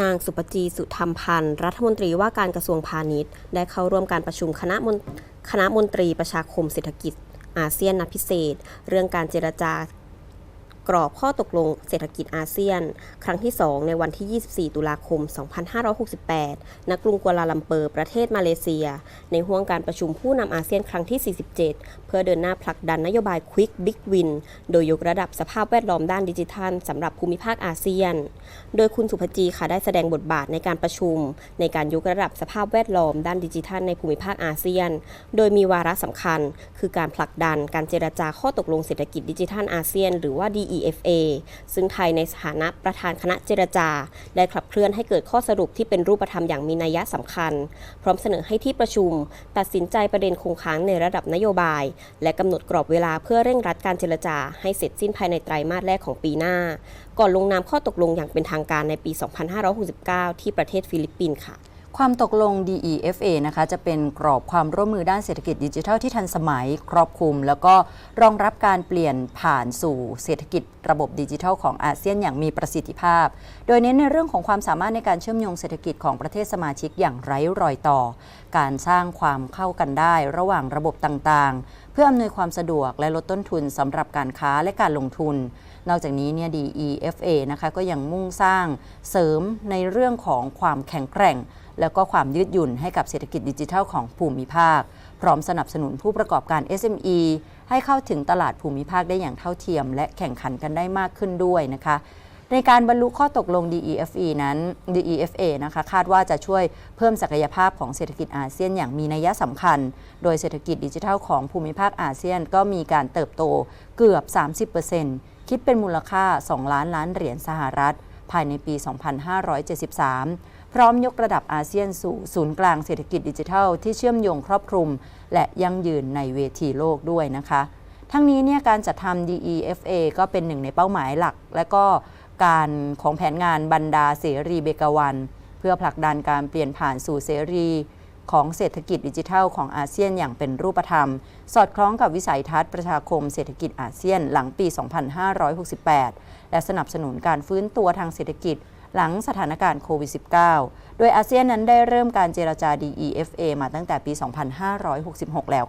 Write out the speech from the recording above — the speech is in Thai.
นางสุปจีสุธรรมพันธ์รัฐมนตรีว่าการกระทรวงพาณิชย์ ได้เข้าร่วมการประชุมคณะมนคณะมนตรีประชาคมเศรษฐกิจอาเซียนนัดพิเศษ เรื่องการเจรจา กรอบข้อตกลงเศรษฐกิจอาเซียน ครั้งที่ 2 ในวันที่ 24 ตุลาคม 2568 ณ กรุงกัวลาลัมเปอร์ ประเทศมาเลเซีย ในห่วงการประชุมผู้นำอาเซียนครั้งที่ 47 เพื่อเดินหน้าผลักดันนโยบาย Quick Big Win โดยยกระดับสภาพแวดล้อมด้านดิจิทัลสำหรับภูมิภาคอาเซียน โดยคุณสุภจีค่ะได้แสดงบทบาทในการประชุม ในการยกระดับสภาพแวดล้อมด้านดิจิทัลในภูมิภาคอาเซียน โดยมีวาระสำคัญ คือการผลักดันการเจรจาข้อตกลงเศรษฐกิจดิจิทัลอาเซียน หรือว่า EFA ซึ่งไทยในฐานะประธานคณะเจรจา ได้ขับเคลื่อนให้เกิดข้อสรุปที่เป็นรูปธรรมอย่างมีนัยสำคัญ พร้อมเสนอให้ที่ประชุม ตัดสินใจประเด็นคงค้างในระดับนโยบาย และกำหนดกรอบเวลาเพื่อเร่งรัดการเจรจา ให้เสร็จสิ้นภายในไตรมาสแรกของปีหน้า ก่อนลงนามข้อตกลงอย่างเป็นทางการในปี 2569 ที่ประเทศฟิลิปปินส์ค่ะ ความตกลง DEFA นะคะจะเป็นกรอบความร่วมมือด้านเศรษฐกิจดิจิทัลที่ทันสมัยครอบคลุม แล้วก็รองรับการเปลี่ยนผ่านสู่เศรษฐกิจระบบดิจิทัลของอาเซียนอย่างมีประสิทธิภาพ โดยเน้นในเรื่องของความสามารถในการเชื่อมโยงเศรษฐกิจของประเทศสมาชิกอย่างไร้รอยต่อ การสร้างความเข้ากันได้ระหว่างระบบต่างๆเพื่ออำนวยความสะดวกและลดต้นทุนสำหรับการค้าและการลงทุน นอกจากนี้เนี่ย DEFA นะคะก็ยังมุ่งสร้างเสริมในเรื่องของความแข็งแกร่ง แล้วก็ความยืดหยุ่นให้กับเศรษฐกิจดิจิทัลของภูมิภาค พร้อมสนับสนุนผู้ประกอบการ SME ให้เข้าถึงตลาดภูมิภาคได้อย่างเท่าเทียม และแข่งขันกันได้มากขึ้นด้วยนะคะ ในการบรรลุข้อตกลง DEFE นั้น DEFA นะคะคาดว่าจะช่วยเพิ่มศักยภาพของเศรษฐกิจอาเซียนอย่างมีนัยสำคัญ โดยเศรษฐกิจดิจิทัลของภูมิภาคอาเซียนก็มีการเติบโตเกือบ 30%คิดเป็นมูลค่า 2 ล้านล้านเหรียญสหรัฐ ภายในปี 2573 พร้อมยกระดับอาเซียนสู่ศูนย์กลางเศรษฐกิจดิจิทัล ที่เชื่อมโยงครอบคลุม และยั่งยืนในเวทีโลกด้วยนะคะ ทั้งนี้เนี่ยการจัดทำ DEFA ก็เป็นหนึ่งในเป้าหมายหลัก และก็ การของแผนงานบรรดาเสรีเบกาวัน เพื่อผลักดันการเปลี่ยนผ่านสู่เสรีของเศรษฐกิจดิจิทัลของอาเซียนอย่างเป็นรูปธรรม สอดคล้องกับวิสัยทัศน์ประชาคมเศรษฐกิจอาเซียนหลังปี 2568 และสนับสนุนการฟื้นตัวทางเศรษฐกิจหลังสถานการณ์โควิด -19 โดยอาเซียนนั้นได้เริ่มการเจรจา DEFA มาตั้งแต่ปี 2566 แล้ว